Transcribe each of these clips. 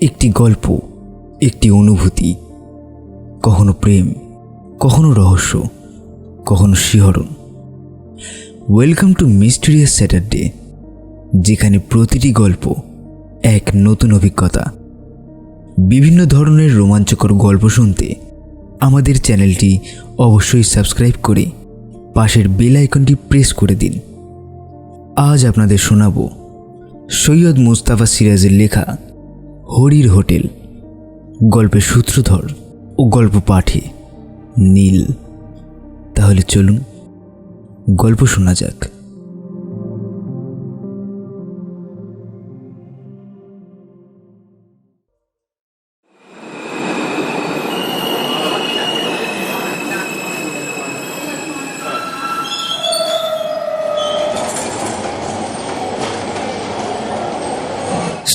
একটি গল্প, একটি অনুভূতি, কখনো প্রেম, কখনো রহস্য, কখনো শিহরণ। ওয়েলকাম টু মিস্টেরিয়াস স্যাটারডে যেখানে প্রতিটি গল্প এক নতুন অভিজ্ঞতা। বিভিন্ন ধরনের রোমাঞ্চকর গল্প শুনতে আমাদের চ্যানেলটি অবশ্যই সাবস্ক্রাইব করে পাশের বেল আইকনটি প্রেস করে দিন। আজ আপনাদের শোনাব সৈয়দ মুস্তাফা সিরাজের লেখা হরির হোটেল। গল্পের সূত্রধর ও গল্প পাঠে নীল। তাহলে চলুন গল্প শোনা যাক।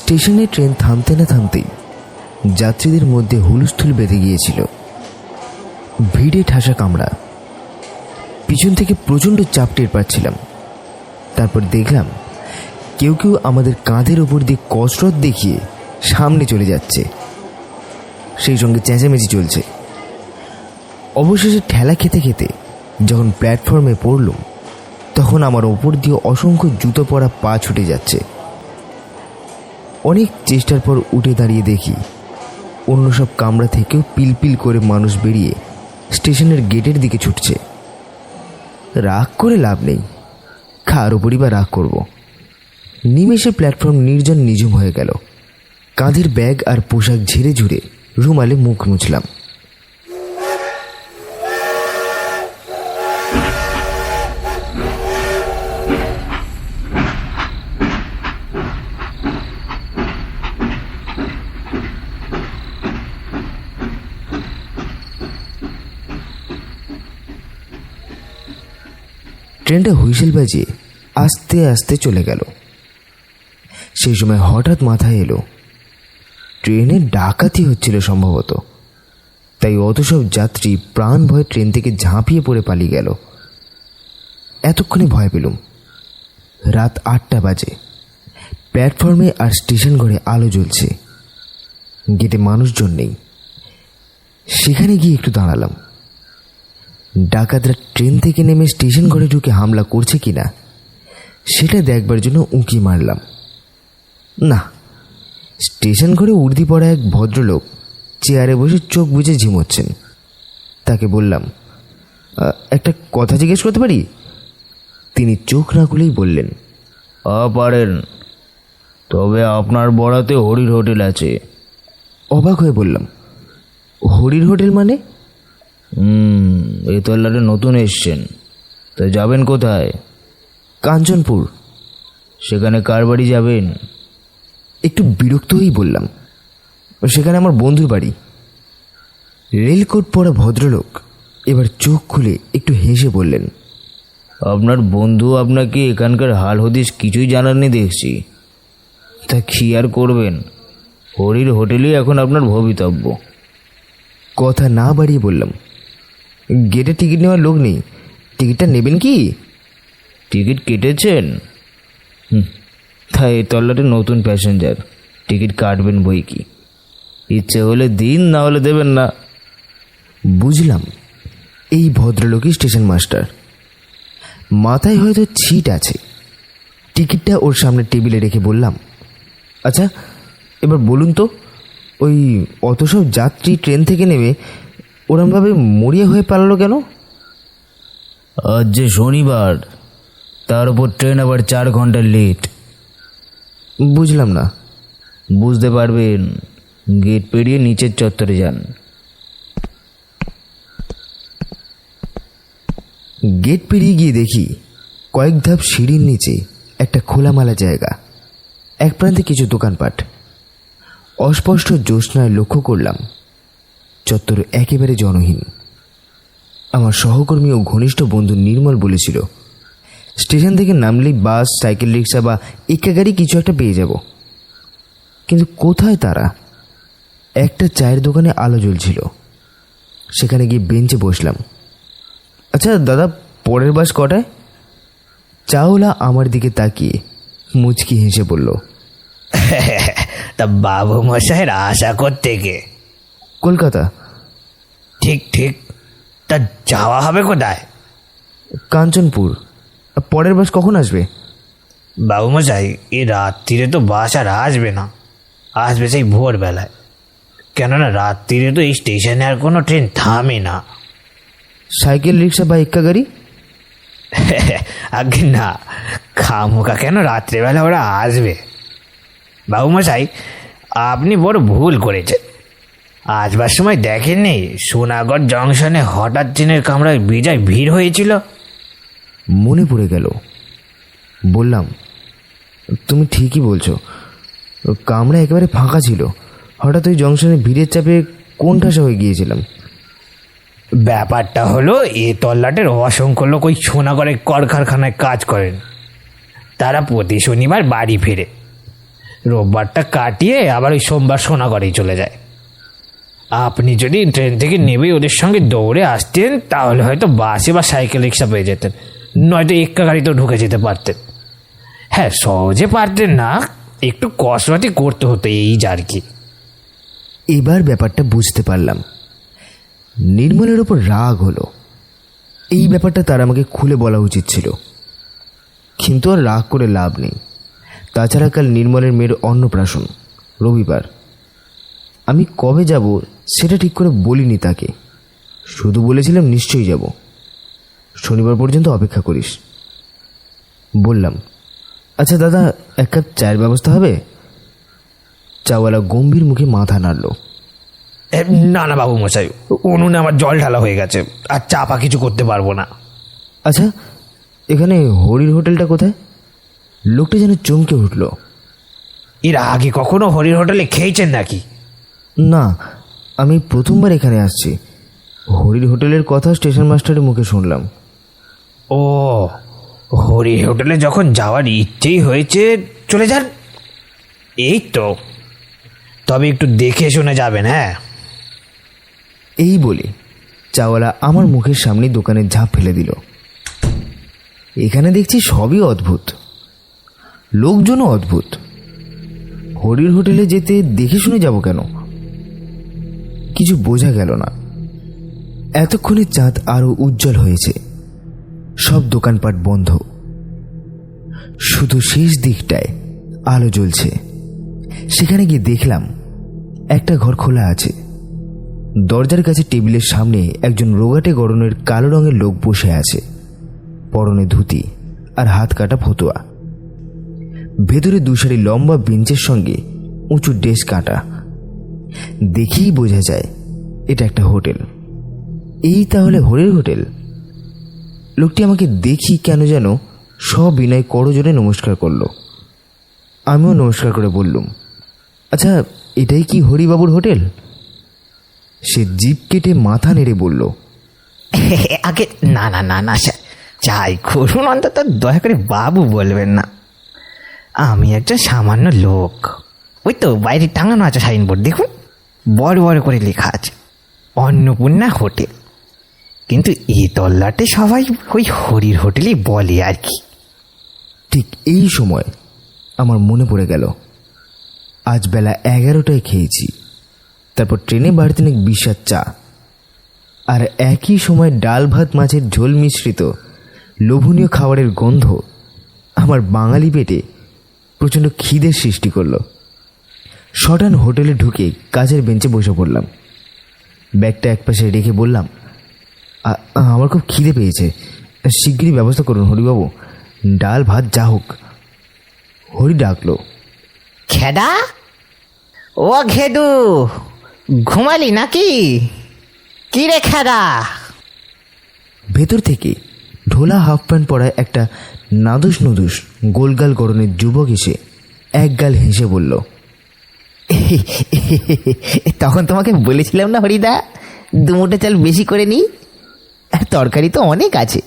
স্টেশনে ট্রেন থামতে না থামতেই যাত্রীদের মধ্যে হুলস্থুল বেঁধে গিয়েছিল। ভিড়ে ঠাসা কামড়া পিছন থেকে প্রচণ্ড চাপ টের পাচ্ছিলাম। তারপর দেখলাম কেউ কেউ আমাদের কাঁধের ওপর দিয়ে কসরত দেখিয়ে সামনে চলে যাচ্ছে। সেই সঙ্গে চেঁচামেচি চলছে। অবশেষে ঠেলা খেতে খেতে যখন প্ল্যাটফর্মে পড়লুম, তখন আমার ওপর দিয়ে অসংখ্য জুতো পরা পা ছুটে যাচ্ছে। অনেক চেষ্টার পর উঠে দাঁড়িয়ে দেখি, অন্য সব কামরা থেকেও পিলপিল করে মানুষ বেরিয়ে স্টেশনের গেটের দিকে ছুটছে। রাগ করে লাভ নেই, কার উপরই বা রাগ করব। নিমেষে প্ল্যাটফর্ম নির্জন নিঝুম হয়ে গেল। কাঁধের ব্যাগ আর পোশাক ঝেড়ে ঝুড়ে রুমালে মুখ মুছলাম। ট্রেনটা হুইসেল বাজিয়ে আস্তে আস্তে চলে গেল। সেই সময় হঠাৎ মাথায় এলো, ট্রেনে ডাকাতি হচ্ছিল সম্ভবত। তাই অত সব যাত্রী প্রাণ ভয়ে ট্রেন থেকে ঝাঁপিয়ে পড়ে পালিয়ে গেল। এতক্ষণে ভয় পেলুম। রাত আটটা বাজে। প্ল্যাটফর্মে আর স্টেশন ঘরে আলো জ্বলছে। গেটে মানুষজন নেই। সেখানে গিয়ে একটু দাঁড়ালাম। ডাকাতরা ট্রেন থেকে নেমে স্টেশন ঘরে ঢুকে হামলা করছে কি না সেটা দেখবার জন্য উঁকি মারলাম। না স্টেশন ঘরে উর্দি পড়া এক ভদ্রলোক চেয়ারে বসে চোখ বুজে ঝিমোচ্ছেন। তাকে বললাম একটা কথা জিজ্ঞেস করতে পারি? তিনি চোখ না খুলেই বললেন পারেন। তবে আপনার বড়াতে হরির হোটেল আছে। অবাক হয়ে বললাম হরির হোটেল মানে? হুম এই তল্লাটে নতুন এসছেন। তো যাবেন কোথায়? কাঞ্চনপুর। সেখানে কার বাড়ি যাবেন? একটু বিরক্ত হয়েই বললাম সেখানে আমার বন্ধুর বাড়ি। রেলকোট পরা ভদ্রলোক এবার চোখ খুলে একটু হেসে বললেন আপনার বন্ধু আপনাকে এখানকার হাল হদিস কিছুই জানাননি দেখছি। তা কি আর করবেন? হরির হোটেলেই এখন আপনার ভবিতব্য। কথা না বাড়িয়ে বললাম গেটে টিকিট নেওয়ার লোক নেই। টিকিটটা নেবেন কি? টিকিট কেটেছেন? হুম। তা এই তল্লাটে নতুন প্যাসেঞ্জার। টিকিট কাটবেন বই কি? ইচ্ছে হলে দিন না হলে দেবেন না। বুঝলাম। এই ভদ্রলোকই স্টেশন মাস্টার। মাথায় হয়তো ছিট আছে। টিকিটটা ওর সামনে টেবিলে রেখে বললাম আচ্ছা এবার বলুন তো ওই অত সব যাত্রী ট্রেন থেকে নেমে ওরমভাবে মরিয়া হয়ে পালালো কেন? আজ যে শনিবার তার উপর ট্রেন আবার চার ঘণ্টা লেট। বুঝলাম না। বুঝতে পারবেন গেট পেরিয়ে নিচের চত্বরে যান। গেট পেরিয়ে গিয়ে দেখি কয়েক ধাপ সিঁড়ির নিচে একটা খোলামালা জায়গা এক প্রান্তে কিছু দোকানপাট। অস্পষ্ট জ্যোৎস্নায় লক্ষ্য করলাম চত্বর একেবারে জনহীন। আমার সহকর্মী ও ঘনিষ্ঠ বন্ধু নির্মল বলেছিল স্টেশন থেকে নামলেই বাস সাইকেল রিক্সা বা একা গাড়ি কিছু একটা পেয়ে যাব। কিন্তু কোথায় তারা? একটা চায়ের দোকানে আলো জ্বলছিল। সেখানে গিয়ে বেঞ্চে বসলাম। আচ্ছা দাদা পরের বাস কটায়? চাওলা আমার দিকে তাকিয়ে মুচকি হেসে বলল তা বাবু মশাইয়ের আশা করতে গে কলকাতা। ঠিক ঠিক। তা যাওয়া হবে কোথায়? কাঞ্চনপুর। পরের বাস কখন আসবে? বাবু মশাই এই রাত্রিরে তো বাস আর আসবে না। আসবে সেই ভোরবেলায়। কেননা রাত্রিরে তো এই স্টেশনে আর কোনো ট্রেন থামে না। সাইকেল রিক্সা বা এক্কা গাড়ি? আগে না খামোকা কেন রাত্রেবেলা ওরা আসবে? বাবু মশাই আপনি বড় ভুল করেছেন। আসবার সময় দেখেননি সোনাগড় জংশনে হঠাৎ ট্রেনের কামরায় বিজয় ভিড় হয়েছিল? মনে পড়ে গেল। বললাম তুমি ঠিকই বলছো। কামরা একেবারে ফাঁকা ছিল। হঠাৎ ওই জংশনে ভিড়ের চাপে কোন ঠাসা হয়ে গিয়েছিলাম। ব্যাপারটা হলো এ তল্লাটের অসংখ্য লোক ওই সোনাগড়ের কলকারখানায় কাজ করেন। তারা প্রতি শনিবার বাড়ি ফেরে। রোববারটা কাটিয়ে আবার ওই সোমবার সোনাগড়েই চলে যায়। আপনি যদি ট্রেন থেকে নেবে ওদের সঙ্গে দৌড়ে আসতেন, তাহলে হয়তো বাসে বা সাইকেল রিক্সা পেয়ে যেতেন। নয়তো এক্কা গাড়িতেও ঢুকে যেতে পারতেন। হ্যাঁ সহজে পারতেন না, একটু কসরতই করতে হতো, এই যা আর কি। এবার ব্যাপারটা বুঝতে পারলাম। নির্মলের ওপর রাগ হলো। এই ব্যাপারটা তার আমাকে খুলে বলা উচিত ছিল। কিন্তু আর রাগ করে লাভ নেই। তাছাড়া কাল নির্মলের মেয়ের অন্নপ্রাশন, রবিবার। আমি কবে যাব সেটা ঠিক করে বলিনি তাকে। শুধু বলেছিলাম নিশ্চয়ই যাব। শনিবার পর্যন্ত অপেক্ষা করিস। বললাম আচ্ছা দাদা এক কাপ চায়ের ব্যবস্থা হবে? চাওয়ালা গম্ভীর মুখে মাথা নাড়ল। না না বাবু মশাই উনুনে আমার জল ঢালা হয়ে গেছে আর চাপা কিছু করতে পারব না। আচ্ছা এখানে হরির হোটেলটা কোথায়? লোকটা যেন চমকে উঠল। এর আগে কখনো হরির হোটেলে খেয়েছেন নাকি? না আমি প্রথমবার এখানে আসছি। হরির হোটেলের কথা স্টেশন মাস্টারের মুখে শুনলাম। ও হরির হোটেলে যখন যাওয়ার ইচ্ছেই হয়েছে চলে যান। এই তো। তবে একটু দেখে শুনে যাবেন হ্যাঁ? এই বলে চাওয়ালা আমার মুখের সামনে দোকানে ঝাঁপ ফেলে দিল। এখানে দেখছি সবই অদ্ভুত। লোকজনও অদ্ভুত। হরির হোটেলে যেতে দেখে শুনে যাব কেন? কিছু বোঝা গেল না। এতক্ষণে চাঁদ আরও উজ্জ্বল হয়েছে। সব দোকানপাট বন্ধ। শুধু শেষ দিকটায় আলো জ্বলছে। সেখানে গিয়ে দেখলাম, একটা ঘর খোলা আছে। দরজার কাছে টেবিলের সামনে একজন রোগাটে গরনের কালো রঙের লোক বসে আছে। পরনে ধুতি আর হাত কাটা ফতুয়া। ভেতরে দুসারি লম্বা বেঞ্চের সঙ্গে উঁচু ডেস্ক কাটা। দেখেই বোঝা যায় এটা একটা হোটেল। এই তাহলে হরের হোটেল? লোকটি আমাকে দেখি কেন যেন সবিনয় করজোরে নমস্কার করল। আমিও নমস্কার করে বললুম আচ্ছা এটাই কি হরিবাবুর হোটেল? সে জিপ কেটে মাথা নেড়ে বলল, আগে, না না না না, স্যার, যাই করুন, অন্তত দয়া করে বাবু বলবেন না। আমি একটা সামান্য লোক। ওই তো বাইরে টাঙানো আছে সাইনবোর্ড, দেখুন। বড় বড় করে লেখা আছে। অন্নপূর্ণা হোটেল। কিন্তু এই তল্লাটে সবাই ওই হরির হোটেলই বলে আর কি। ঠিক এই সময় আমার মনে পড়ে গেল, আজ বেলা এগারোটায় খেয়েছি, তারপর ট্রেনে বাড়তে নাকি বিষাদ চা। আর একই সময় ডাল ভাত মাছের ঝোল মিশ্রিত, লোভনীয় খাবারের গন্ধ আমার বাঙালি পেটে প্রচণ্ড খিদের সৃষ্টি করল। শটান হোটেলে ঢুকে কাজের বেঞ্চে বসে পড়লাম। ব্যাগটা একপাশে রেখে বললাম আমার খুব খিদে পেয়েছে। শিগগিরই ব্যবস্থা করুন হরিবাবু। ডাল ভাত যা হোক। হরি ডাকলো খেদা ও ঘেদু ঘুমালি নাকি? কি রে খেদা ভেতর থেকে ঢোলা হাফ প্যান্ট পরা একটা নাদুস নুদুস গোলগাল গরনের যুবক এসে এক গাল হেসে বলল তখন তোমাকে বলেছিলাম না হরিদা? দুমুটো চাল বেশি করে নিই। আর তরকারি তো অনেক আছে।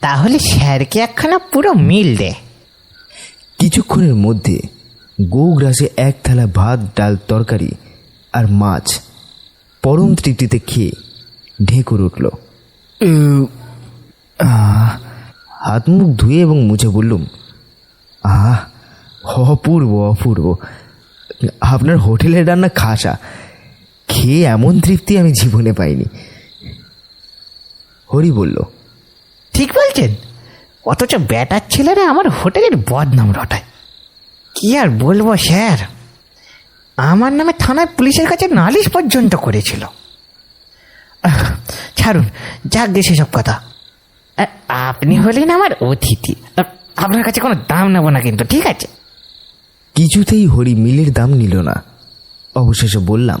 তাহলে স্যারকে একখানা পুরো মিল দে। কিছুক্ষণের মধ্যে গৌ গ্রাসে এক থালা ভাত ডাল তরকারি আর মাছ পরম তৃপ্তিতে খেয়ে ঢেকুর উঠল। আহ, হাত মুখ ধুয়ে এবং মুছে বললুম আহ অপূর্ব অপূর্ব। আপনার হোটেলের রান্না খাসা। খেয়ে এমন তৃপ্তি আমি জীবনে পাইনি। হরি বলল, ঠিক বলছেন। অথচ ব্যাটার ছেলেরা আমার হোটেলের বদনাম রটায়। কি আর বলব স্যার? আমার নামে থানায় পুলিশের কাছে নালিশ পর্যন্ত করেছিল। ছাড়ুন, যাক গে সেসব কথা। আপনি হলেন আমার অতিথি। আপনার কাছে কোনো দাম নেব না কিন্তু, ঠিক আছে? কিছুতেই হরি মিলের দাম নিল না। অবশেষে বললাম,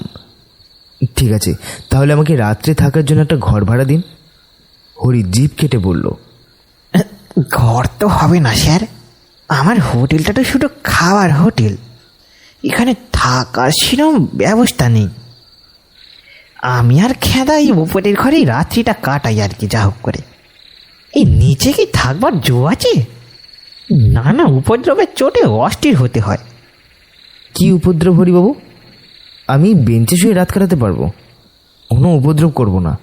ঠিক আছে, তাহলে আমাকে রাত্রে থাকার জন্য একটা ঘর ভাড়া দিন। হরি জিপ কেটে বলল, ঘর তো হবে না, স্যার। আমার হোটেলটা তো শুধু খাওয়ার হোটেল। এখানে থাকার সেরকম ব্যবস্থা নেই। আমি আর খেদা এই উপরের ঘরেই রাত্রিটা কাটাই আর কি, যা হোক করে। এই নিচে কি থাকবার জো আছে? না না, উপদ্রবের চোটে অস্থির হতে হয়। কি উপদ্রব হরিবাবু? আমি বেঞ্চে শুয়ে রাত কাটাতে পারব। কোনো উপদ্রব করব না।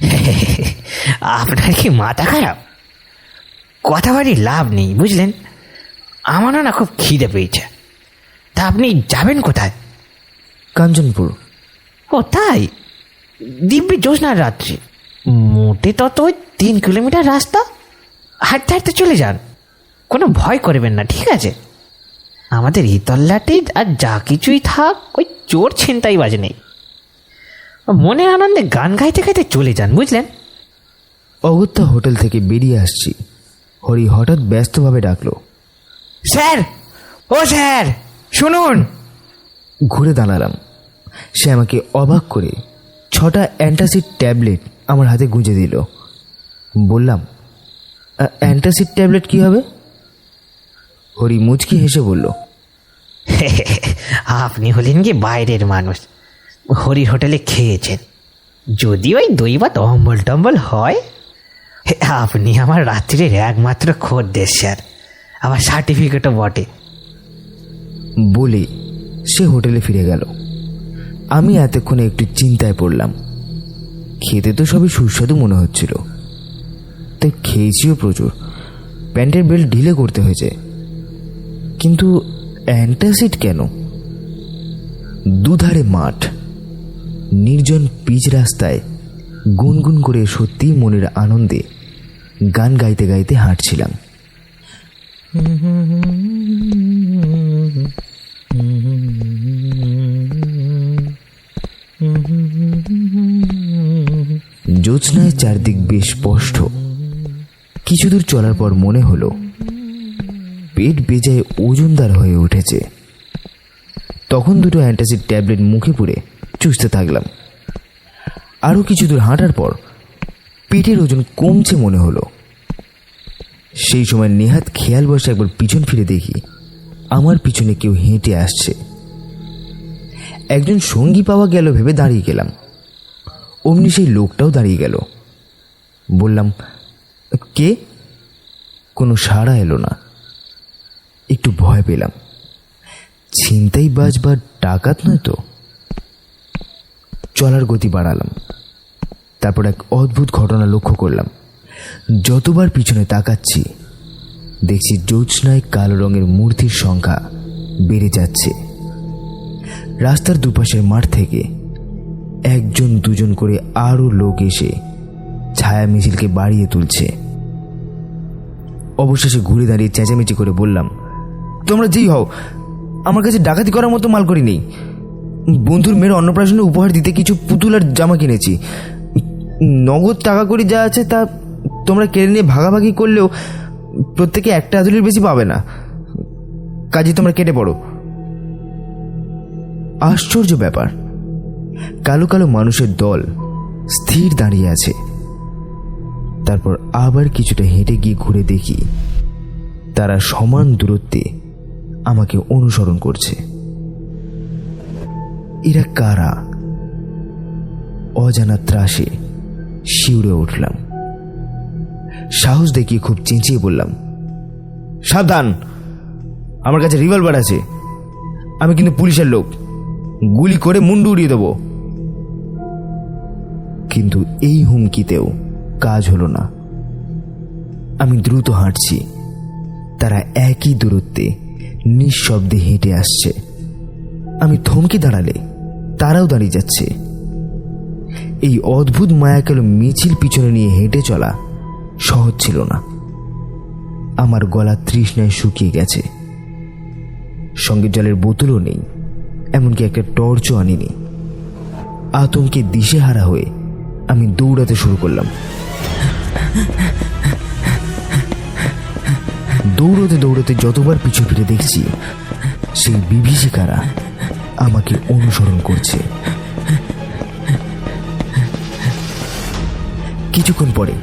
আপনার কি মাথা খারাপ? কথা বাড়ি লাভ নেই বুঝলেন? আমারও না খুব খিদে পেয়েছে। তা আপনি যাবেন কোথায়? কাঞ্চনপুর। ও তাই? দিব্যি জ্যোৎস্নার রাত্রি। মোটে তত ওই তিন কিলোমিটার রাস্তা? হাঁটতে হাঁটতে চলে যান। কোনো ভয় করবেন না ঠিক আছে? আমাদের এই তল্লাটে আর যা কিছুই থাক ওই চোর ছিনতাই বাজে নেই। মনের আনন্দে গান গাইতে গাইতে চলে যান বুঝলেন? অগত্যা হোটেল থেকে বেরিয়ে আসছি। হরি হঠাৎ ব্যস্তভাবে ডাকলো স্যার! ও স্যার! শুনুন! ঘুরে দাঁড়ালাম। সে আমাকে অবাক করে ছটা অ্যান্টাসিড ট্যাবলেট আমার হাতে গুঁজে দিল। বললাম অ্যান্টাসিড ট্যাবলেট কি হবে? হরি মুচকি হেসে বলল আপনি হলেন কি বাইরের মানুষ। হরির হোটেলে খেয়েছেন। যদি ওই দই ভাত অম্বল টম্বল হয়? আপনি আমার রাত্রির একমাত্র খদ্দের, স্যার। আমার সার্টিফিকেটও বটে। বলে সে হোটেলে ফিরে গেল। আমি এতক্ষণে একটু চিন্তায় পড়লাম। খেতে তো সবই সুস্বাদু মনে হচ্ছিল। তাই খেয়েছিও প্রচুর। প্যান্টের বেল্ট ঢিলে করতে হয়েছে। কিন্তু অ্যান্টাসিড কেন? দুধারে মাঠ। নির্জন পিচ রাস্তায় গুনগুন করে সত্যি মনের আনন্দে গান গাইতে গাইতে হাঁটছিলাম। জ্যোৎস্নায় চারদিক বেশ স্পষ্ট। কিছু দূর চলার পর মনে হলো পেট বেজায় ওজনদার হয়ে উঠেছে। তখন দুটো অ্যান্টাসিড ট্যাবলেট মুখে পুরে চুষতে থাকলাম। আরও কিছু দূর হাঁটার পর পেটের ওজন কমছে মনে হলো। সেই সময় নেহাত খেয়াল বসে একবার পিছন ফিরে দেখি আমার পিছনে কেউ হেঁটে আসছে। একজন সঙ্গী পাওয়া গেল ভেবে দাঁড়িয়ে গেলাম। অমনি সেই লোকটাও দাঁড়িয়ে গেল। বললাম, কে? কোনো সাড়া এলো না। একটু ভয় পেলাম। ছিনতাই বাজ বা ডাকাত নয় তো? চলার গতি বাড়ালাম। তারপর এক অদ্ভুত ঘটনা লক্ষ্য করলাম। যতবার পিছনে তাকাচ্ছি, দেখছি জ্যোৎস্নায় কালো রঙের মূর্তির সংখ্যা বেড়ে যাচ্ছে। রাস্তার দুপাশের মাঠ থেকে একজন, দুজন করে আরও লোক এসে ছায়া মিছিলকে বাড়িয়ে তুলছে। অবশেষে ঘুরে দাঁড়িয়ে চেঁচামেচি করে বললাম তোমরা যেই হও, আমার কাছে ডাকাতি করার মতো মাল করি নেই। বন্ধুর মেয়ের অন্নপ্রাশনে উপহার দিতে কিছু পুতুল আর জামা কিনেছি। নগদ টাকা করি যা আছে তা তোমরা কেড়ে নিয়ে ভাগাভাগি করলেও প্রত্যেকে একটা আদুলির বেশি পাবে না। কাজে তোমরা কেটে পড়ো। আশ্চর্য ব্যাপার। কালো কালো মানুষের দল স্থির দাঁড়িয়ে আছে। তারপর আবার কিছুটা হেঁটে গিয়ে ঘুরে দেখি, তারা সমান দূরত্বে আমাকে অনুসরণ করছে। এরা কারা? অজানা ত্রাসে শিউরে উঠলাম। সাহস দেখিয়ে খুব চেঁচিয়ে বললাম, সাবধান, আমার কাছে রিভলভার আছে। আমি কিন্তু পুলিশের লোক। গুলি করে মুন্ডু উড়িয়ে দেবো। কিন্তু এই হুমকিতেও কাজ হলো না। আমি দ্রুত হাঁটছি। তারা একই দূরত্বে নিঃশব্দে হেঁটে আসছে। আমি থমকে দাঁড়ালে তারাও দাঁড়িয়ে যাচ্ছে। এই অদ্ভুত মায়াকালো মিছিল পিছনে নিয়ে হেঁটে চলা সহজ ছিল না। আমার গলা তৃষ্ণায় শুকিয়ে গেছে। সঙ্গে জলের বোতলও নেই, এমনকি একটা টর্চও আনিনি। আতঙ্কে দিশেহারা হয়ে আমি দৌড়াতে শুরু করলাম। দৌড়তে দৌড়তে যতবার পিছু ফিরে দেখছি সেই বিভীষিকারা আমাকে অনুসরণ করছে কিছুক্ষণ পরে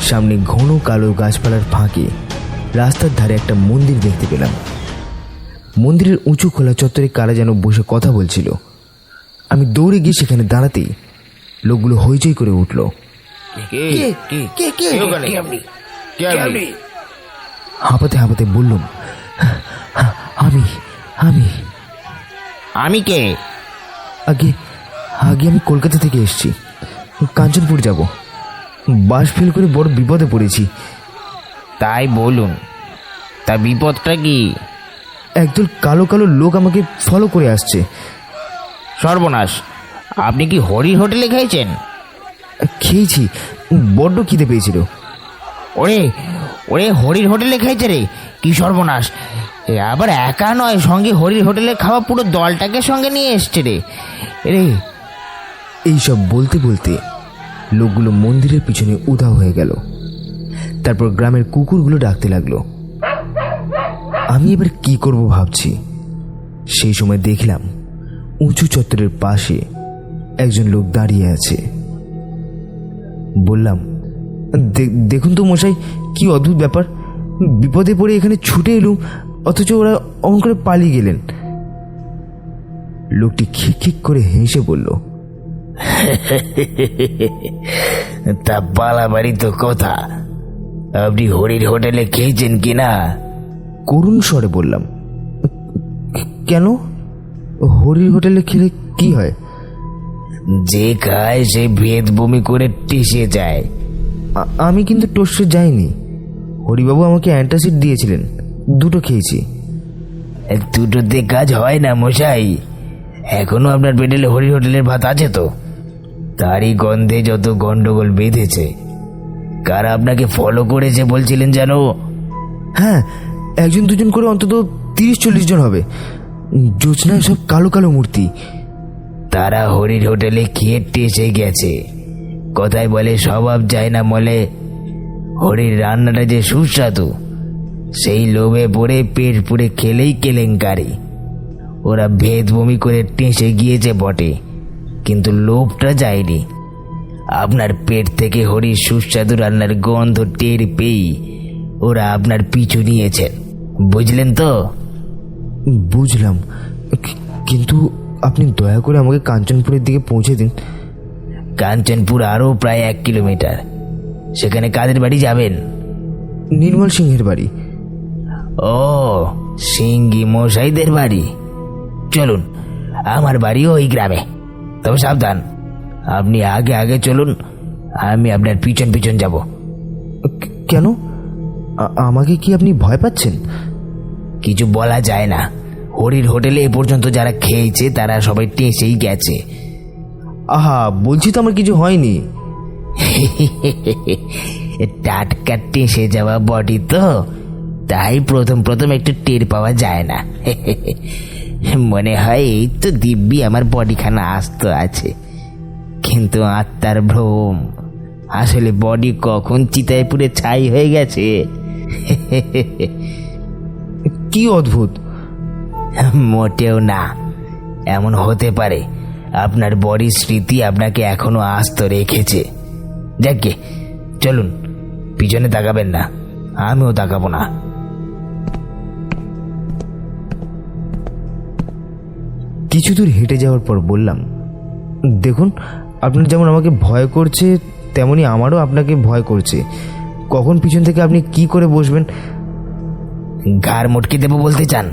সামনে ঘন কালো গাছপালার ফাঁকে রাস্তার ধারে একটা মন্দির দেখতে পেলাম মন্দিরের উঁচু খোলা চত্বরে কারা যেন বসে কথা বলছিল আমি দৌড়ে গিয়ে সেখানে দাঁড়াতেই লোকগুলো হইচই করে উঠল হাঁপাতে হাঁপাতে বললাম আমি আমি আমি কে? আগে আগে আমি কলকাতা থেকে এসেছি কাঞ্চনপুর যাব। বাস ফেল করে বড় বিপদে পড়েছি। তাই বলুন তা বিপদটা কি? একদল কালো কালো লোক আমাকে ফলো করে আসছে। সর্বনাশ আপনি কি হরির হোটেলে খেয়েছেন? খেয়েছি বড্ড খিদে পেয়েছিল। ওরে ওরে হরির হোটেলে খেয়েছে রে, কি সর্বনাশ। এ আবার একা নয়, সঙ্গে হরির হোটেলে খাওয়া পুরো দলটাকে সঙ্গে নিয়ে এসছে রে। রে, এইসব বলতে বলতে লোকগুলো মন্দিরের পিছনে উধাও হয়ে গেল। তারপর গ্রামের কুকুরগুলো ডাকতে লাগল। আমি এবার কি করব ভাবছি? সেই সময় দেখলাম উঁচু চত্বরের পাশে একজন লোক দাঁড়িয়ে আছে। বললাম "দে- দেখুন তো মশাই কি অদ্ভুত ব্যাপার। বিপদে পড়ে এখানে ছুটে এলুম অথচ ওরা অমন করে পালিয়ে গেলেন। লোকটি খিক খিক করে হেসে বলল তা পালাবাড়ি তো কথা। আপনি হরির হোটেলে খেয়েছেন কি না? করুণ স্বরে বললাম কেন? হরির হোটেলে খেলে কি হয়? যে খায় সে ভেদ বমি করে টেসে যায়। আমি কিন্তু টোস্টে যাইনি। হরিবাবু আমাকে অ্যান্টাসিড দিয়েছিলেন। দুটো খেয়েছি। দুটোতে কাজ হয় না মশাই। এখনও আপনার পেটেলে হরির হোটেলের ভাত আছে তো? তারই গন্ধে যত গন্ডগোল বেঁধেছে। কারা আপনাকে ফলো করেছে বলছিলেন যেন হ্যাঁ একজন দুজন করে অন্তত তিরিশ চল্লিশ জন হবে। জোৎস্নায় সব কালো কালো মূর্তি। তারা হরির হোটেলে খেয়ে টেসে গেছে। কথায় বলে স্বভাব যায় না বলে হরির রান্নাটা যে সুস্বাদু, সেই লোভে পড়ে পেট পুড়ে খেলেই কেলেঙ্কারি। ওরা ভেদ বমি করে টেসে গিয়েছে বটে, কিন্তু লোভটা যায়নি। আপনার পেট থেকে হরির সুস্বাদু রান্নার গন্ধ টের পেয়েই ওরা আপনার পিছু নিয়েছেন বুঝলেন তো? বুঝলাম কিন্তু আপনি দয়া করে আমাকে কাঞ্চনপুরের দিকে পৌঁছে দিন। কাঞ্চনপুর আরও প্রায় এক কিলোমিটার। সেখানে কাদের বাড়ি যাবেন? নির্মল সিংহের বাড়ি। ও সিঙ্গি মশাইদের বাড়ি। চলুন আমার বাড়িও ওই গ্রামে। তবে সাবধান আপনি আগে আগে চলুন আমি আপনার পিছন পিছন যাব। কেন? আমাকে কি আপনি ভয় পাচ্ছেন? কিছু বলা যায় না। হরির হোটেলে এ পর্যন্ত যারা খেয়েছে তারা সবাই টেসেই গেছে। আহা বলছি তো আমার কিছু হয়নি। টাটকা টেসে যাওয়া বডি তো তাই প্রথম প্রথম একটু টের পাওয়া যায় না। মনে হয় এই তো দিব্যি আমার বডিখানা আস্ত আছে কিন্তু আত্মার ভ্রম আসলে বডি কখন চিতায় পুড়ে ছাই হয়ে গেছে। কি অদ্ভুত। মোটেও না এমন হতে পারে। আপনার বডির স্মৃতি আপনাকে এখনও আস্ত রেখেছে। যাকে চলুন পিছনে তাকাবেন না আমিও তাকাবো না। কিছু দূর হেঁটে যাওয়ার পর বললাম দেখুন আপনার যেমন আমাকে ভয় করছে তেমনি আমারও আপনাকে ভয় করছে। কখন পিছন থেকে আপনি কি করে বসবেন? ঘাড় মটকে দেবো বলতে চান?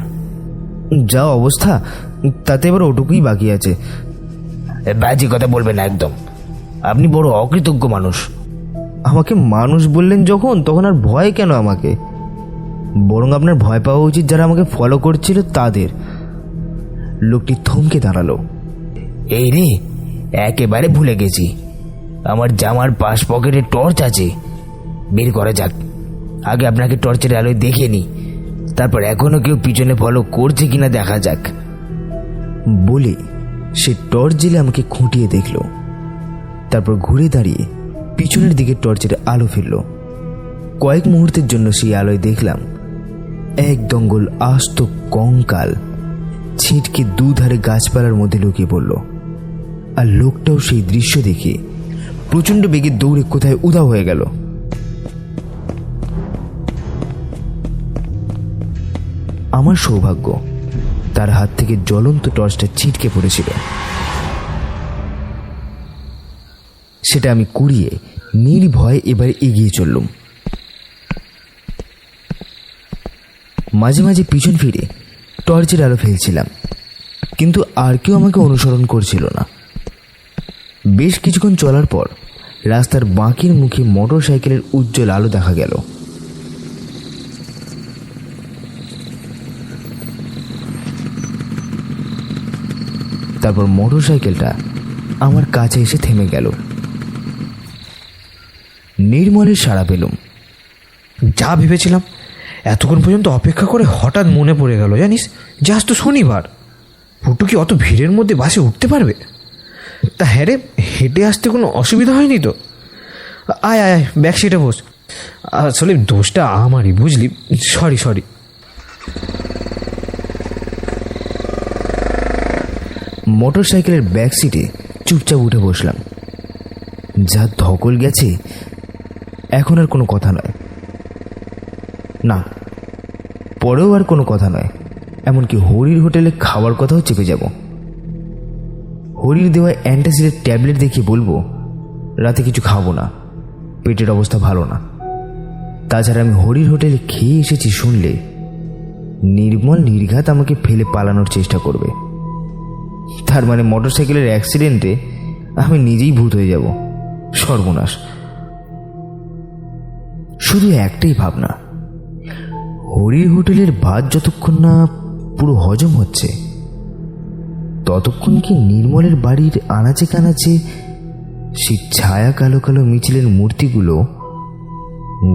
যা অবস্থা তাতে এবার ওটুকুই বাকি আছে। বাজি কথা বলবেন না একদম। আপনি বড় অকৃতজ্ঞ মানুষ। আমাকে মানুষ বললেন যখন তখন আর ভয় কেন আমাকে? বরং আপনার ভয় পাওয়া উচিত যারা আমাকে ফলো করছিল তাদের। লোকটি থমকে দাঁড়াল। এই রে একেবারে ভুলে গেছি। আমার জামার পাশ পকেটে টর্চ আছে। বের করা যাক। আগে আপনাকে টর্চের আলোয় দেখে নি তারপর এখনও কেউ পিছনে ফলো করছে কিনা দেখা যাক। বলে সে টর্চ জেলে আমাকে খুঁটিয়ে দেখল। তারপর ঘুরে দাঁড়িয়ে পিছনের দিকে টর্চের আলো ফেলল কয়েক মুহূর্তের জন্য সেই আলোয় দেখলাম, এক দঙ্গল আস্ত কঙ্কাল ছিটকে দুধারে গাছপালার মধ্যে লুকিয়ে পড়ল। আর লোকটাও সেই দৃশ্য দেখে প্রচণ্ড বেগে দৌড়ে কোথায় উধাও হয়ে গেল। আমার সৌভাগ্য তার হাত থেকে জ্বলন্ত টর্চটা ছিটকে পড়েছিল। সেটা আমি কুড়িয়ে নির্ভয়ে এবার এগিয়ে চললুম। মাঝে মাঝে পিছন ফিরে টর্চের আলো ফেলছিলাম, কিন্তু আর কেউ আমাকে অনুসরণ করছিল না। বেশ কিছুক্ষণ চলার পর রাস্তার বাঁকির মুখে মোটর সাইকেলের উজ্জ্বল আলো দেখা গেল। তারপর মোটর সাইকেলটা আমার কাছে এসে থেমে গেল। নির্মলের সাড়া পেলুম। যা ভেবেছিলাম, এতক্ষণ পর্যন্ত অপেক্ষা করে হঠাৎ মনে পড়ে গেল, জানিস? যে আজ তো শনিবার। পুটু কি অত ভিড়ের মধ্যে বাসে উঠতে পারবে? তা হ্যাঁ রে, হেঁটে আসতে কোনো অসুবিধা হয়নি তো? আয় আয় আয় ব্যাক সিটে বস। আসলে দোষটা আমারই, বুঝলি? Sorry sorry. মোটর সাইকেলের ব্যাক সিটে চুপচাপ উঠে বসলাম। যা ধকল গেছে, এখন আর কোনো কথা নয়। না, পরেও আর কোনো কথা নয়। এমনকি হরির হোটেলে খাওয়ার কথাও চেপে যাব। হরির দেওয়া অ্যান্টাসিডের ট্যাবলেট দেখিয়ে বলব, রাতে কিছু খাব না, পেটের অবস্থা ভালো না। তাছাড়া আমি হরির হোটেলে খেয়ে এসেছি শুনলে, নির্মল নির্ঘাত আমাকে ফেলে পালানোর চেষ্টা করবে। তার মানে মোটরসাইকেলের অ্যাক্সিডেন্টে আমি নিজেই ভূত হয়ে যাব। সর্বনাশ। শুধু একটাই ভাবনা। হরির হোটেলের ভাত যতক্ষণ না পুরো হজম হচ্ছে, ততক্ষণ কি নির্মলের বাড়ির আনাচে কানাচে সেই ছায়া কালো কালো মিছিলের মূর্তিগুলো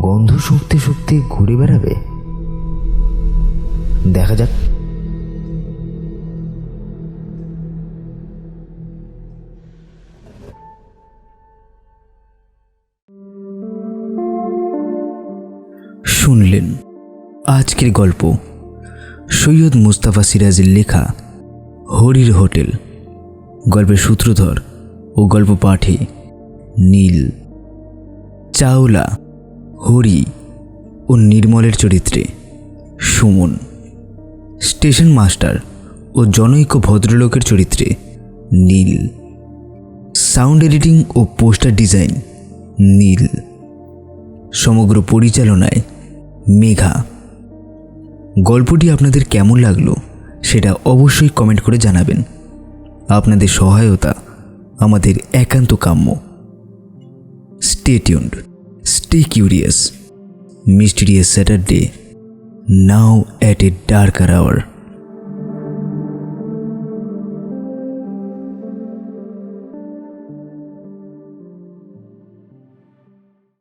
গন্ধ শুকতে শুকতে ঘুরে বেড়াবে? দেখা যাক। শুনলেন। আজকের গল্প, সৈয়দ মুস্তাফা সিরাজের লেখা, হরির হোটেল। গল্পের সূত্রধর ও গল্প পাঠে নীল। চাওলা, হরি ও নির্মলের চরিত্রে সুমন। স্টেশন মাস্টার ও জনৈক ভদ্রলোকের চরিত্রে নীল। সাউন্ড এডিটিং ও পোস্টার ডিজাইন নীল। সমগ্র পরিচালনায় মেঘা। গল্পটি আপনাদের কেমন লাগল সেটা অবশ্যই কমেন্ট করে জানাবেন। আপনাদের সহায়তা আমাদের একান্ত কাম্য। Stay tuned stay curious mysterious Saturday now at a darker hour